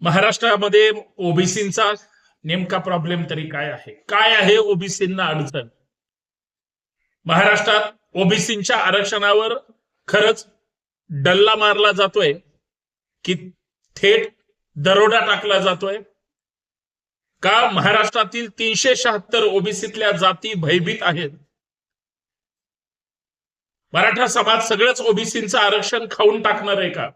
महाराष्ट्रामध्ये ओबीसींचा नेमका प्रॉब्लेम तरी काय आहे? काय आहे ओबीसींना अडचण? महाराष्ट्रात ओबीसींच्या आरक्षणावर खरंच डल्ला मारला जातोय की थेट दरोडा टाकला जातोय. का महाराष्ट्रातील तीनशे शहात्तर ओबीसीतल्या जाती भयभीत आहेत? मराठा समाज सगळंच ओबीसींचं आरक्षण खाऊन टाकणार आहे का?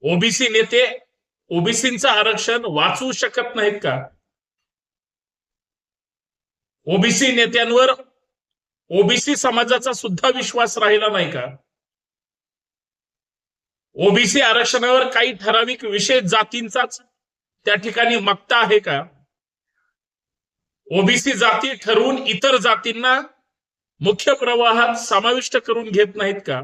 ओबीसी नेते ओबीसींचं आरक्षण वाचवू शकत नाहीत का? ओबीसी नेत्यांवर ओबीसी समाजाचा सुद्धा विश्वास राहिला नाही का? ओबीसी आरक्षणावर काही ठराविक विशेष जातींचाच त्या ठिकाणी मक्ता आहे का? ओबीसी जाती ठरवून इतर जातींना मुख्य प्रवाहात समाविष्ट करून घेत नाहीत का?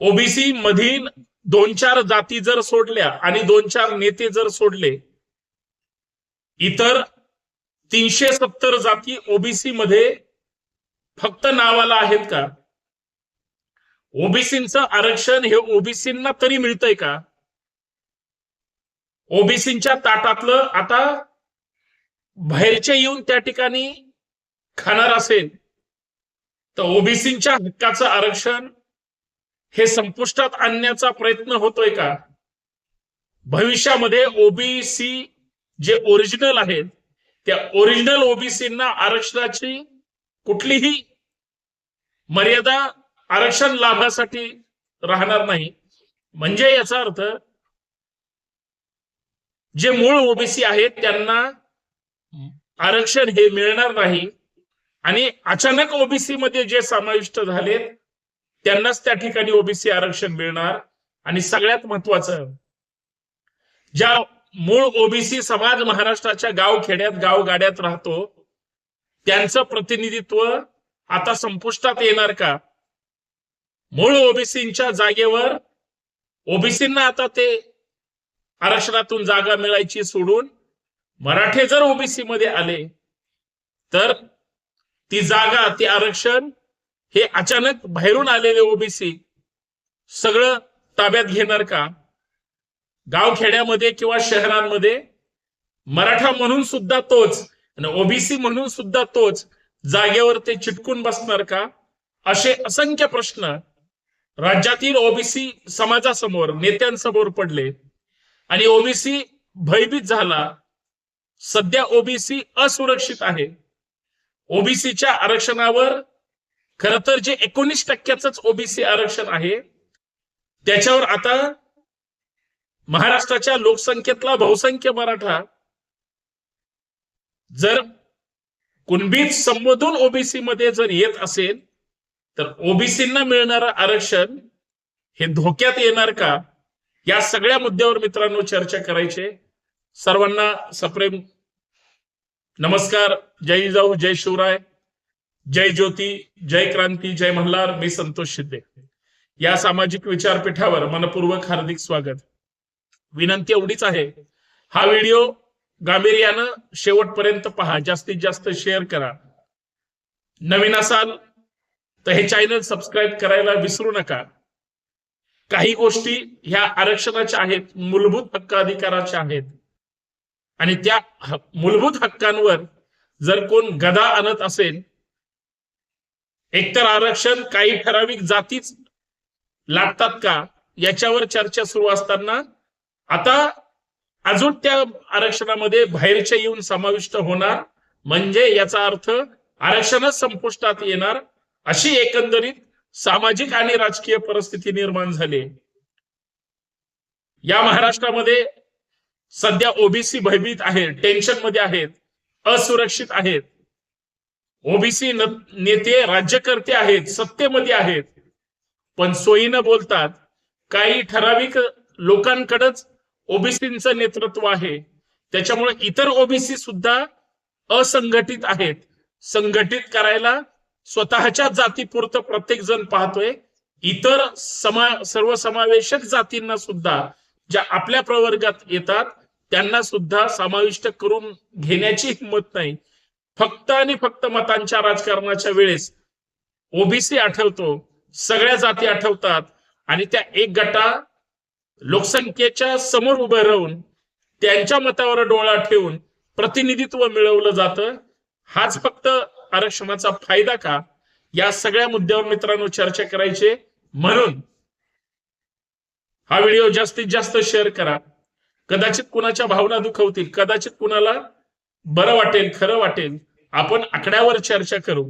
ओबीसी मधील दोन चार जाती जर सोडल्या आणि दोन चार नेते जर सोडले इतर तीनशे सत्तर जाती ओबीसी मध्ये फक्त नावाला आहेत का? ओबीसींचं आरक्षण हे ओबीसींना तरी मिळतंय का? ओबीसींच्या ताटातलं आता बाहेरचे येऊन त्या ठिकाणी खाणार असेल तर ओबीसींच्या हक्काचं आरक्षण हे संपुष्टात आणण्याचा प्रयत्न होतोय का? भविष्यामध्ये ओबीसी जे ओरिजिनल आहेत त्या ओरिजिनल ओबीसींना आरक्षणाची कुठलीही मर्यादा आरक्षण लाभासाठी राहणार नाही. म्हणजे याचा अर्थ जे मूळ ओबीसी आहेत त्यांना आरक्षण हे मिळणार नाही. आणि अचानक ओबीसी मध्ये जे समाविष्ट झालेत त्यांनाच त्या ठिकाणी ओबीसी आरक्षण मिळणार. आणि सगळ्यात महत्वाचं ज्या मूळ ओबीसी समाज महाराष्ट्राच्या गाव खेड्यात गाव गाड्यात राहतो त्यांचं प्रतिनिधित्व आता संपुष्टात येणार का? मूळ ओबीसीच्या जागेवर ओबीसींना आता ते आरक्षणातून जागा मिळायची सोडून मराठे जर ओबीसी मध्ये आले तर ती जागा ते आरक्षण हे अचानक बाहेरून आलेले ओबीसी सगळं ताब्यात घेणार का? गावखेड्यामध्ये किंवा शहरांमध्ये? मराठा म्हणून सुद्धा तोच आणि ओबीसी म्हणून सुद्धा तोच जागेवर ते चिटकून बसणार का? असे असंख्य प्रश्न राज्यातील ओबीसी समाजासमोर नेत्यांसमोर पडले. आणि ओबीसी भयभीत झाला. सध्या ओबीसी असुरक्षित आहे. ओबीसीच्या आरक्षणावर खर तर जे एकोणीस टक्क्याच ओबीसी आरक्षण आहे त्याच्यावर आता महाराष्ट्राच्या लोकसंख्येतला बहुसंख्य मराठा जर कुणबीत संबोधून ओबीसी मध्ये जर येत असेल तर ओबीसींना मिळणारं आरक्षण हे धोक्यात येणार का? या सगळ्या मुद्द्यावर मित्रांनो चर्चा करायचे. सर्वांना सप्रेम नमस्कार. जय जाऊ जय शिवराय. जय ज्योती जय क्रांती जय मल्हार मी संतोष शिंदे. या सामाजिक विचारपीठावर मनपूर्वक हार्दिक स्वागत. विनंती एवढीच आहे हा व्हिडिओ गांभीर्यानं शेवटपर्यंत पहा जास्तीत जास्त शेअर करा. नवीन असाल तर हे चॅनल सबस्क्राईब करायला विसरू नका. काही गोष्टी ह्या आरक्षणाच्या आहेत मूलभूत हक्क अधिकाराच्या आहेत. आणि त्या मूलभूत हक्कांवर जर कोण गदा आणत असेल एकतर आरक्षण काही ठराविक जातीच लागतात का? याच्यावर चर्चा सुरू असताना आता अजून त्या आरक्षणामध्ये बाहेरचे येऊन समाविष्ट होणार. म्हणजे याचा अर्थ आरक्षणच संपुष्टात येणार अशी एकंदरीत सामाजिक आणि राजकीय परिस्थिती निर्माण झाली. या महाराष्ट्रामध्ये सध्या ओबीसी भयभीत आहेत टेन्शनमध्ये आहेत असुरक्षित आहेत. ओबीसी नेते राज्यकर्ते आहेत सत्तेमध्ये आहेत. पण सोयीनं बोलतात काही ठराविक लोकांकडेच ओबीसीचं नेतृत्व आहे. त्याच्यामुळे इतर ओबीसी सुद्धा असंघटित आहेत. संघटित करायला स्वतःच्या जातीपुरतं प्रत्येक जण पाहतोय. इतर समा सर्वसमावेशक जातींना सुद्धा ज्या आपल्या प्रवर्गात येतात त्यांना सुद्धा समाविष्ट करून घेण्याची हिंमत नाही. फक्त आणि फक्त मतांच्या राजकारणाच्या वेळेस ओबीसी आठवतो सगळ्या जाती आठवतात आणि त्या एक गटा लोकसंख्येच्या समोर उभे राहून त्यांच्या मतावर डोळा ठेवून प्रतिनिधित्व मिळवलं जातं. हाच फक्त आरक्षणाचा फायदा का? या सगळ्या मुद्द्यावर मित्रांनो चर्चा करायचे. म्हणून हा व्हिडिओ जास्तीत जास्त शेअर करा. कदाचित कुणाच्या भावना दुखवतील कदाचित कुणाला बरं वाटेल खरं वाटेल आपण आकड्यावर चर्चा करू.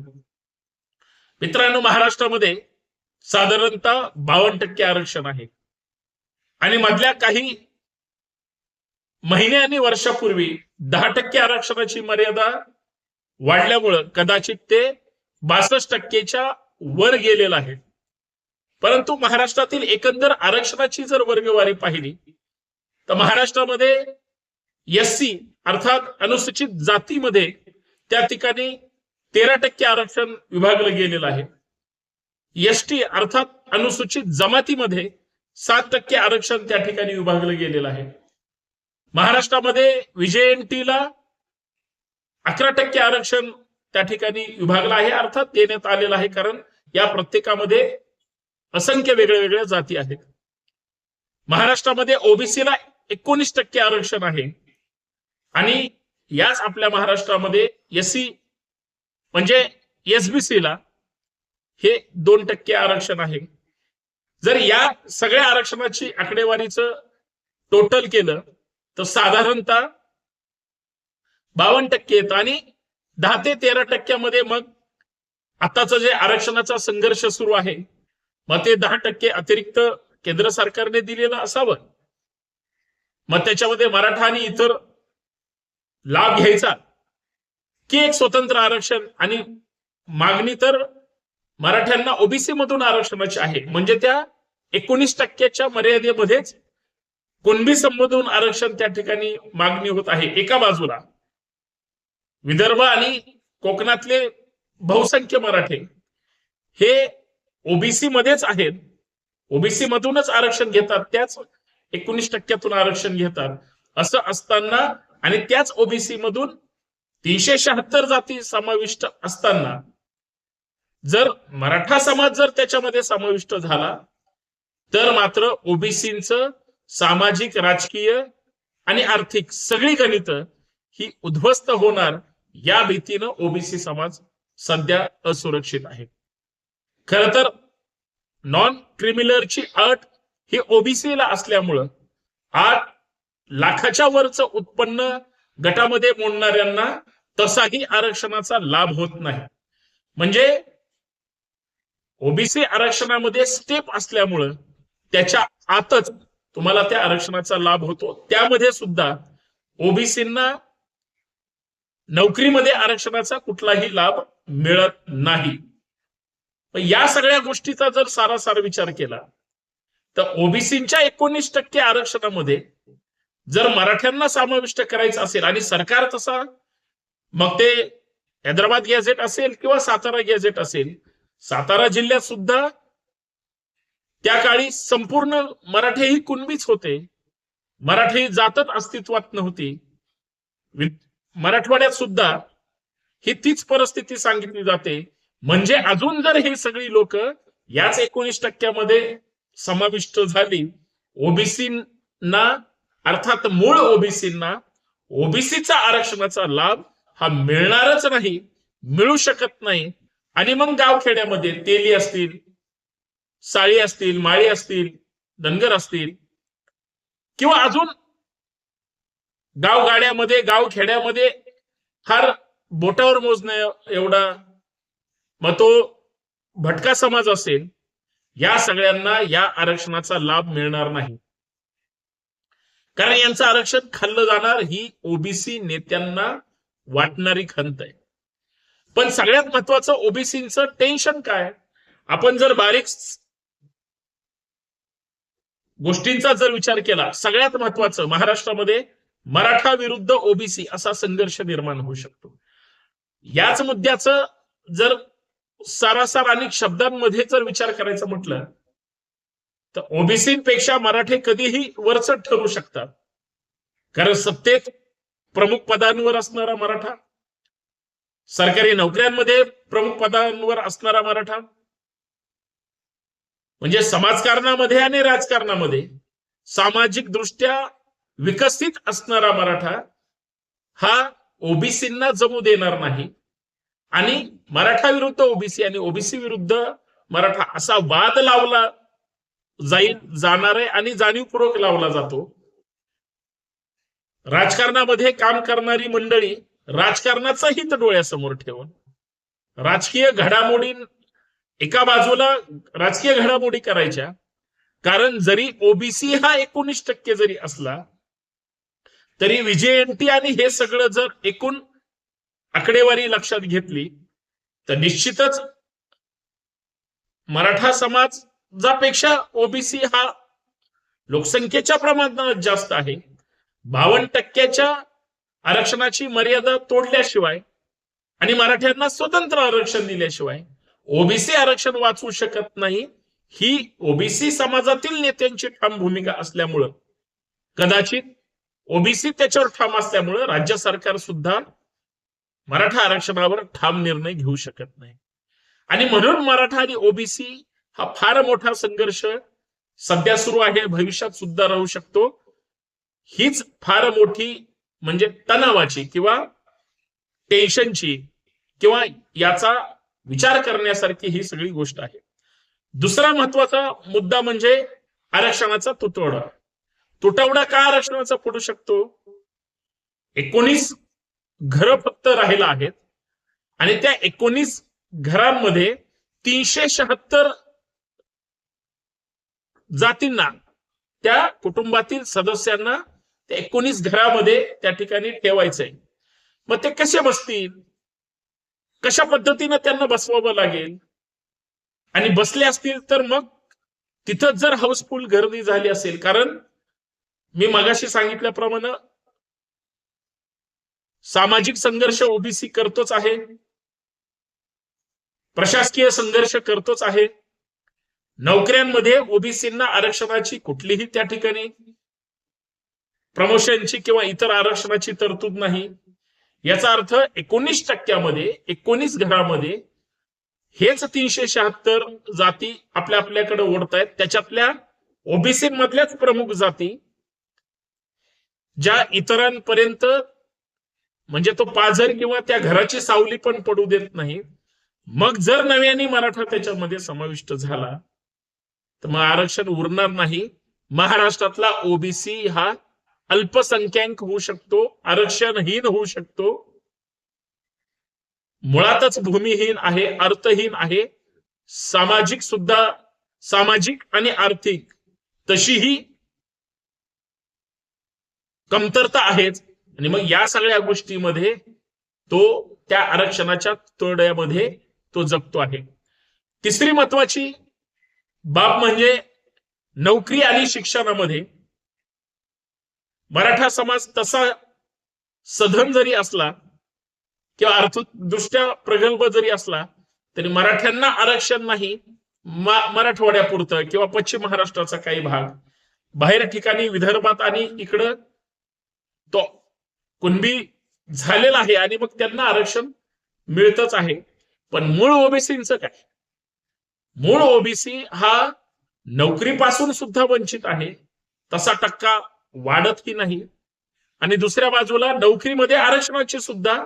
मित्रांनो महाराष्ट्रामध्ये साधारणतः बावन्न टक्के आरक्षण आहे. आणि मधल्या काही महिने आणि वर्षापूर्वी दहा टक्के आरक्षणाची मर्यादा वाढल्यामुळं कदाचित ते बासष्ट टक्केच्या वर गेलेलं आहे. परंतु महाराष्ट्रातील एकंदर आरक्षणाची जर वर्गवारी पाहिली तर महाराष्ट्रामध्ये एस सी अर्थात अनुसूचित जातीमध्ये त्या ठिकाणी तेरा टक्के आरक्षण विभागलं गेलेलं आहे. एस टी अर्थात अनुसूचित जमातीमध्ये सात टक्के आरक्षण त्या ठिकाणी विभागलं गेलेलं आहे. महाराष्ट्रामध्ये विजयंतीला अकरा टक्के आरक्षण त्या ठिकाणी विभागलं आहे अर्थात देण्यात आलेलं आहे कारण या प्रत्येकामध्ये असंख्य वेगळ्या वेगळ्या जाती आहेत. महाराष्ट्रामध्ये ओबीसीला एकोणीस टक्के आरक्षण आहे. आणि याच आपल्या महाराष्ट्रामध्ये एस सी म्हणजे एसबीसी ला हे दोन टक्के आरक्षण आहे. जर या सगळ्या आरक्षणाची आकडेवारीचं टोटल केलं तर साधारणतः बावन्न टक्के येतं. आणि दहा ते तेरा टक्क्यामध्ये मग आताचं जे आरक्षणाचा संघर्ष सुरू आहे मग ते दहा टक्के अतिरिक्त केंद्र सरकारने दिलेलं असावं. मग त्याच्यामध्ये मराठा आणि इतर लाभ घ्यायचा. की एक स्वतंत्र आरक्षण आणि मागणी तर मराठ्यांना ओबीसी मधून आरक्षणाची आहे. म्हणजे त्या एकोणीस टक्क्याच्या मर्यादेमध्येच कुणबी संबोधून आरक्षण त्या ठिकाणी मागणी होत आहे. एका बाजूला विदर्भ आणि कोकणातले बहुसंख्य मराठे हे ओबीसी मध्येच आहेत. ओबीसी मधूनच आरक्षण घेतात. त्याच एकोणीस टक्क्यातून आरक्षण घेतात. असं असताना आणि त्याच ओबीसी मधून तीनशे शहात्तर जाती समाविष्ट असताना जर मराठा समाज जर त्याच्यामध्ये समाविष्ट झाला तर मात्र ओबीसीचं सामाजिक राजकीय आणि आर्थिक सगळी गणित ही उद्ध्वस्त होणार या भीतीनं ओबीसी समाज सध्या असुरक्षित आहे. खर तर नॉन क्रिमिनलची अट ही ओबीसीला असल्यामुळं आठ लाखाच्या वरचं उत्पन्न गटामध्ये मोडणाऱ्यांना तसाही आरक्षणाचा लाभ होत नाही. म्हणजे ओबीसी आरक्षणामध्ये स्टेप असल्यामुळं त्याच्या आतच तुम्हाला त्या आरक्षणाचा लाभ होतो. त्यामध्ये सुद्धा ओबीसींना नोकरीमध्ये आरक्षणाचा कुठलाही लाभ मिळत नाही. या सगळ्या गोष्टीचा जर सारासार विचार केला तर ओबीसीच्या एकोणीस टक्के आरक्षणामध्ये जर मराठ्यांना समाविष्ट करायचं असेल आणि सरकार तसा मग ते हैदराबाद गॅझेट असेल किंवा सातारा गॅझेट असेल सातारा जिल्ह्यात सुद्धा त्या काळी संपूर्ण मराठे ही कुणबीच होते. मराठी जातच अस्तित्वात नव्हती. मराठवाड्यात सुद्धा ही तीच परिस्थिती सांगितली जाते. म्हणजे अजून जर ही सगळी लोक याच एकोणीस टक्क्यामध्ये समाविष्ट झाली ओबीसीना अर्थात मूळ ओबीसींना ओबीसीचा आरक्षणाचा लाभ हा मिळणारच नाही मिळू शकत नाही. आणि मग गावखेड्यामध्ये तेली असतील साळी असतील माळी असतील धनगर असतील किंवा अजून गावगाड्यामध्ये गावखेड्यामध्ये फार बोटावर मोजणे एवढा मग तो भटका समाज असेल या सगळ्यांना या आरक्षणाचा लाभ मिळणार नाही. कारण यांचं आरक्षण खाल्लं जाणार ही ओबीसी नेत्यांना वाटणारी खंत आहे. पण सगळ्यात महत्वाचं ओबीसीचं टेन्शन काय? आपण जर बारीक गोष्टींचा जर विचार केला सगळ्यात महत्वाचं महाराष्ट्रामध्ये मराठा विरुद्ध ओबीसी असा संघर्ष निर्माण होऊ शकतो. याच मुद्द्याचं जर सारासार अनेक शब्दांमध्ये जर विचार करायचा म्हटलं तर ओबीसीपेक्षा मराठे कधीही वरचढ ठरू शकतात. कारण सत्तेत प्रमुख पदांवर असणारा मराठा सरकारी नोकऱ्यांमध्ये प्रमुख पदांवर असणारा मराठा म्हणजे समाजकारणामध्ये आणि राजकारणामध्ये सामाजिक दृष्ट्या विकसित असणारा मराठा हा ओबीसींना जमू देणार नाही. आणि मराठा विरुद्ध ओबीसी आणि ओबीसी विरुद्ध मराठा असा वाद लावला जाईल जाणार आहे आणि जाणीवपूर्वक लावला जातो. राजकारणामध्ये काम करणारी मंडळी राजकारणाचं हित डोळ्यासमोर ठेवून राजकीय घडामोडी एका बाजूला राजकीय घडामोडी करायच्या. कारण जरी ओबीसी हा एकोणीस टक्के जरी असला तरी विजयंती आणि हे सगळं जर एकूण आकडेवारी लक्षात घेतली तर निश्चितच मराठा समाज समाजापेक्षा ओबीसी हा लोकसंख्येच्या प्रमाणात जास्त आहे. बावन्न टक्क्याच्या आरक्षणाची मर्यादा तोडल्याशिवाय आणि मराठ्यांना स्वतंत्र आरक्षण दिल्याशिवाय ओबीसी आरक्षण वाचवू शकत नाही ही ओबीसी समाजातील नेत्यांची ठाम भूमिका असल्यामुळं. कदाचित ओबीसी त्याच्यावर ठाम असल्यामुळं राज्य सरकार सुद्धा मराठा आरक्षणावर ठाम निर्णय घेऊ शकत नाही. आणि म्हणून मराठा आणि ओबीसी हा फार मोठा संघर्ष सध्या सुरू आहे भविष्यात सुद्धा राहू शकतो. हीच फार मोठी म्हणजे तणावाची किंवा टेन्शनची किंवा याचा विचार करण्यासारखी ही सगळी गोष्ट आहे. दुसरा महत्त्वाचा मुद्दा म्हणजे आरक्षणाचा तुटवडा. तुटवडा का आरक्षणाचा पडू शकतो? एकोणीस घरं फक्त राहिला आहेत आणि त्या एकोणीस घरांमध्ये तीनशे शहात्तर जातींना त्या कुटुंबातील सदस्यांना त्या एकोणीस घरामध्ये त्या ठिकाणी ठेवायचंय. मग ते कसे बसतील? कशा पद्धतीनं त्यांना बसवावं लागेल? आणि बसले असतील तर मग तिथं जर हाऊसफुल गर्दी झाली असेल कारण मी मगाशी सांगितल्याप्रमाणे सामाजिक संघर्ष ओबीसी करतोच आहे. प्रशासकीय संघर्ष करतोच आहे. नोकऱ्यांमध्ये ओबीसींना आरक्षणाची कुठलीही त्या ठिकाणी प्रमोशनची किंवा इतर आरक्षणाची तरतूद नाही. याचा अर्थ एकोणीस टक्क्यामध्ये एकोणीस घरामध्ये हेच तीनशे शहात्तर जाती आपल्या आपल्याकडे ओढत आहेत त्याच्यातल्या ओबीसी मधल्याच प्रमुख जाती ज्या इतरांपर्यंत म्हणजे तो पाझर किंवा त्या घराची सावली पण पडू देत नाही. मग जर नव्याने मराठा त्याच्यामध्ये समाविष्ट झाला तर मग आरक्षण उरणार नाही. महाराष्ट्रातला ओबीसी हा अल्पसंख्याक होऊ शकतो आरक्षणहीन होऊ शकतो. मुळातच भूमिहीन आहे अर्थहीन आहे. सामाजिक सुद्धा सामाजिक आणि आर्थिक तशीही कमतरता आहेच आणि मग या सगळ्या गोष्टीमध्ये तो त्या आरक्षणाच्या तोड्यामध्ये तो जगतो आहे. तिसरी महत्वाची बाब म्हणजे नोकरी आणि शिक्षणामध्ये मराठा समाज तसा सधन जरी असला किंवा आर्थिकदृष्ट्या प्रगल्भ जरी असला तरी मराठ्यांना आरक्षण नाही मराठवाड्यापुरतं किंवा पश्चिम महाराष्ट्राचा काही भाग. बाहेर ठिकाणी विदर्भात आणि इकडं तो कुणबी झालेला आहे आणि मग त्यांना आरक्षण मिळतच आहे. पण मूळ ओबीसीचं काय? मूळ ओबीसी हा नोकरीपासून सुद्धा वंचित आहे. तसा टक्का वाढतही नाही. आणि दुसऱ्या बाजूला नोकरीमध्ये आरक्षणाची सुद्धा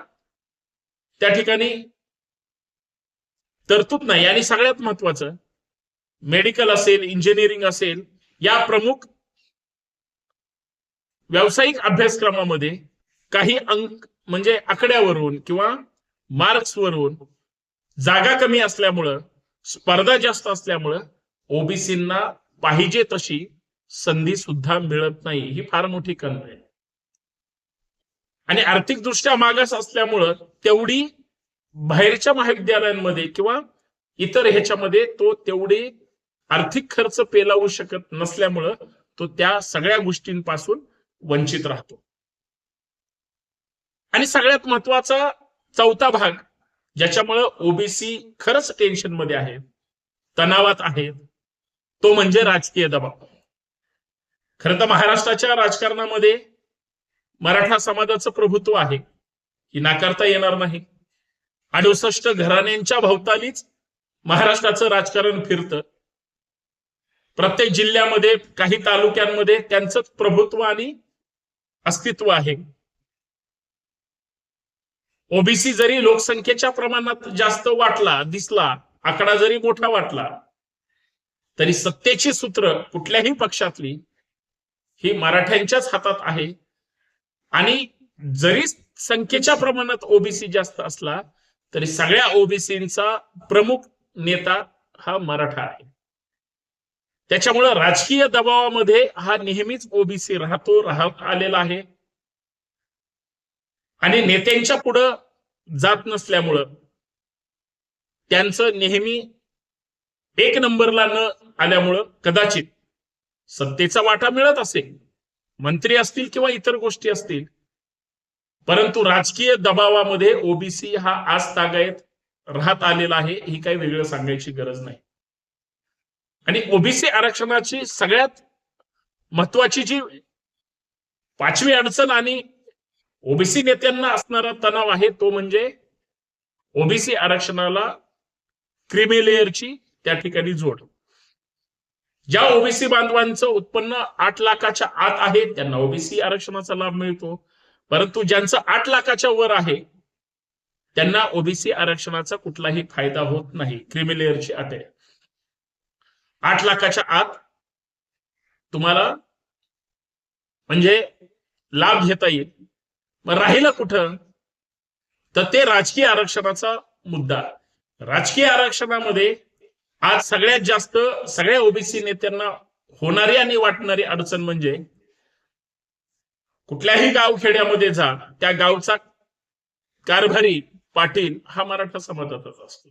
त्या ठिकाणी तरतूद नाही. आणि सगळ्यात महत्वाचं मेडिकल असेल इंजिनिअरिंग असेल या प्रमुख व्यावसायिक अभ्यासक्रमामध्ये काही अंक म्हणजे आकड्यावरून किंवा मार्क्सवरून जागा कमी असल्यामुळं स्पर्धा जास्त असल्यामुळं ओबीसींना पाहिजे तशी संधी सुद्धा मिळत नाही. ही फार मोठी कमी आहे. आणि आर्थिक दृष्ट्या मागास असल्यामुळं तेवढी बाहेरच्या महाविद्यालयांमध्ये किंवा इतर ह्याच्यामध्ये तो तेवढी आर्थिक खर्च पेलावू शकत नसल्यामुळं तो त्या सगळ्या गोष्टींपासून वंचित राहतो. आणि सगळ्यात महत्त्वाचा चौथा भाग ज्याच्यामुळं ओबीसी खरंच टेन्शनमध्ये आहे तणावात आहे. तो म्हणजे राजकीय दबाव. खर तर महाराष्ट्राच्या राजकारणामध्ये मराठा समाजाचं प्रभुत्व आहे ही नाकारता येणार नाही. अडुसष्ट घराण्यांच्या भोवतालीच महाराष्ट्राचं राजकारण फिरतं. प्रत्येक जिल्ह्यामध्ये काही तालुक्यांमध्ये त्यांचंच प्रभुत्व आणि अस्तित्व आहे. ओबीसी जरी लोकसंख्येच्या प्रमाणात जास्त वाटला दिसला आकडा जरी मोठा वाटला तरी सत्तेची सूत्र कुठल्याही पक्षातली ही मराठ्यांच्याच हातात आहे. आणि जरी संख्येच्या प्रमाणात ओबीसी जास्त असला तरी सगळ्या ओबीसींचा प्रमुख नेता हा मराठा आहे. त्याच्यामुळं राजकीय दबावामध्ये हा नेहमीच ओबीसी राहतो राहत आलेला आहे. आणि नेत्यांच्या पुढं जात नसल्यामुळं त्यांचं नेहमी एक नंबरला न आल्यामुळं कदाचित सत्तेचा वाटा मिळत असेल मंत्री असतील किंवा इतर गोष्टी असतील परंतु राजकीय दबावामध्ये ओबीसी हा आज तागायत राहत आलेला आहे ही काही वेगळं सांगायची गरज नाही. आणि ओबीसी आरक्षणाची सगळ्यात महत्वाची जी पाचवी अडचण आणि ओबीसी नेत्यांना असणारा तणाव आहे तो म्हणजे ओबीसी आरक्षणाला क्रिमिलेअरची त्या ठिकाणी जोड. ज्या ओबीसी बांधवांचं उत्पन्न आठ लाखाच्या आत आहे त्यांना ओबीसी आरक्षणाचा लाभ मिळतो. परंतु ज्यांचं आठ लाखाच्या वर आहे त्यांना ओबीसी आरक्षणाचा कुठलाही फायदा होत नाही क्रिमिलेअरची अट आहे. आठ लाखाच्या आत तुम्हाला म्हणजे लाभ घेता येईल. मग राहिलं कुठं? तर ते राजकीय आरक्षणाचा मुद्दा. राजकीय आरक्षणामध्ये आज सगळ्यात जास्त सगळ्या ओबीसी नेत्यांना होणारी आणि वाटणारी अडचण म्हणजे कुठल्याही गावखेड्यामध्ये जा त्या गावचा कारभारी पाटील हा मराठा समाजातच असतो.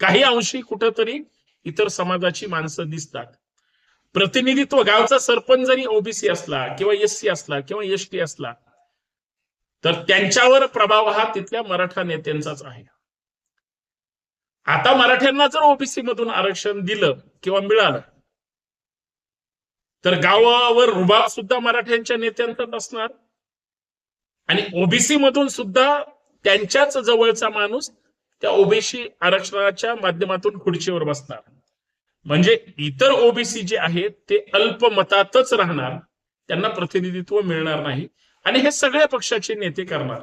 काही अंशी कुठंतरी इतर समाजाची माणसं दिसतात. प्रतिनिधित्व गावचा सरपंच जरी ओबीसी असला किंवा एससी असला किंवा एसटी असला तर त्यांच्यावर प्रभाव हा तिथल्या मराठा नेत्यांचाच आहे. आता मराठ्यांना जर ओबीसी मधून आरक्षण दिलं किंवा मिळालं तर गावावर रुबाब सुद्धा मराठ्यांच्या नेत्यांचाच असणार आणि ओबीसी मधून सुद्धा त्यांच्याच जवळचा माणूस त्या ओबीसी आरक्षणाच्या माध्यमातून खुर्चीवर बसणार. म्हणजे इतर ओबीसी जे आहेत ते अल्पमतातच राहणार. त्यांना प्रतिनिधित्व मिळणार नाही. आणि हे सगळ्या पक्षाचे नेते करणार.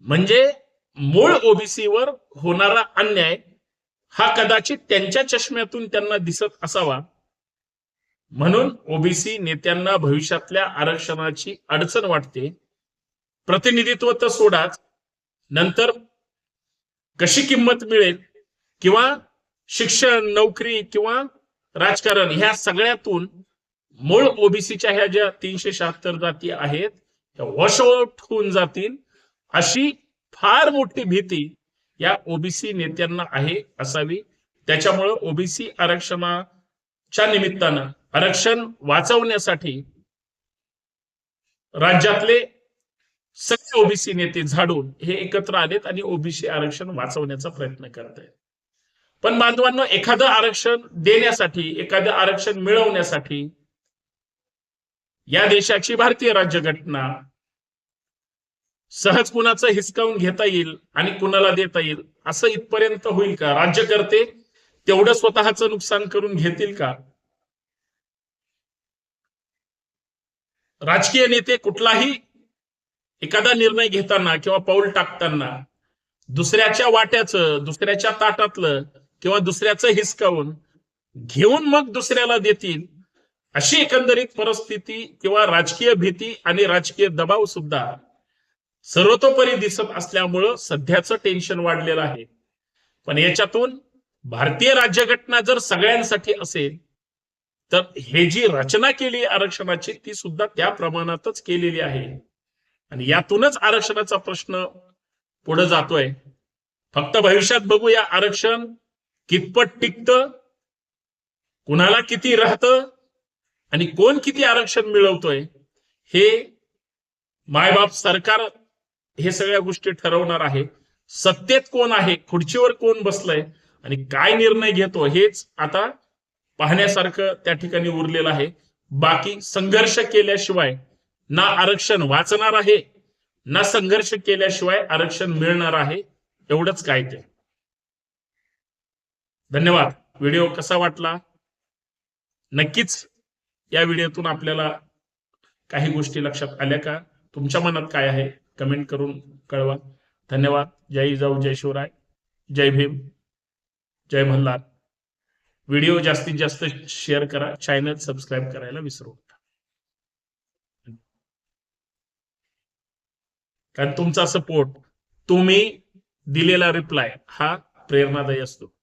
म्हणजे मूळ ओबीसीवर होणारा अन्याय हा कदाचित त्यांच्या चष्म्यातून त्यांना दिसत असावा. म्हणून ओबीसी नेत्यांना भविष्यातल्या आरक्षणाची अडचण वाटते. प्रतिनिधित्व तर सोडाच. नंतर कशी किंमत मिळेल किंवा शिक्षण नोकरी किंवा राजकारण ह्या सगळ्यातून मूळ ओबीसीच्या ह्या ज्या तीनशे शहात्तर जाती आहेत त्या वॉश आउट होऊन जातील. अशी फार मोठी भीती या ओबीसी नेत्यांना आहे असावी. त्याच्यामुळं ओबीसी आरक्षणाच्या निमित्तानं आरक्षण वाचवण्यासाठी राज्यातले सगळे ओबीसी नेते झाडून हे एकत्र आलेत आणि ओबीसी आरक्षण वाचवण्याचा प्रयत्न करत आहेत पण बांधवांना एखादं आरक्षण देण्यासाठी एखादं आरक्षण मिळवण्यासाठी या देशाची भारतीय राज्यघटना सहज कुणाचं हिसकावून घेता येईल आणि कुणाला देता येईल असं इथपर्यंत होईल का? राज्यकर्ते तेवढं स्वतःचं नुकसान करून घेतील का? राजकीय नेते कुठलाही एखादा निर्णय घेताना किंवा पाऊल टाकताना दुसऱ्याच्या वाट्याचं दुसऱ्याच्या ताटातलं किंवा दुसऱ्याचं हिसकावून घेऊन मग दुसऱ्याला देतील अशी एकंदरीत परिस्थिती किंवा राजकीय भीती आणि राजकीय दबाव सुद्धा सर्वतोपरी दिसत असल्यामुळं सध्याचं टेन्शन वाढलेलं आहे. पण याच्यातून भारतीय राज्यघटना जर सगळ्यांसाठी असेल तर हे जी रचना केली आरक्षणाची ती सुद्धा त्या प्रमाणातच केलेली आहे. आणि यातूनच आरक्षणाचा प्रश्न पुढे जातोय. फक्त भविष्यात बघूया आरक्षण कितपत टिकतं कुणाला किती राहतं आणि कोण किती आरक्षण मिळवतोय हे मायबाप सरकार हे सगळ्या गोष्टी ठरवणार आहे. सत्तेत कोण आहे खुर्चीवर कोण बसलंय आणि काय निर्णय घेतो हेच आता पाहण्यासारखं त्या ठिकाणी उरलेलं आहे. बाकी संघर्ष केल्याशिवाय ना आरक्षण वाचणार आहे ना संघर्ष केल्याशिवाय आरक्षण मिळणार आहे एवढंच काय ते. धन्यवाद. व्हिडिओ कसा वाटला? नक्कीच या व्हिडिओतून आपल्याला काही गोष्टी लक्षात आल्या का? तुमच्या मनात काय आहे? कमेंट करून कळवा. धन्यवाद. जय जाऊ जय शिवराय. जय भीम. जय मल्हार. व्हिडिओ जास्तीत जास्त शेअर करा. चॅनल सबस्क्राईब करायला विसरू नका. कारण तुमचा सपोर्ट तुम्ही दिलेला रिप्लाय हा प्रेरणादायी असतो.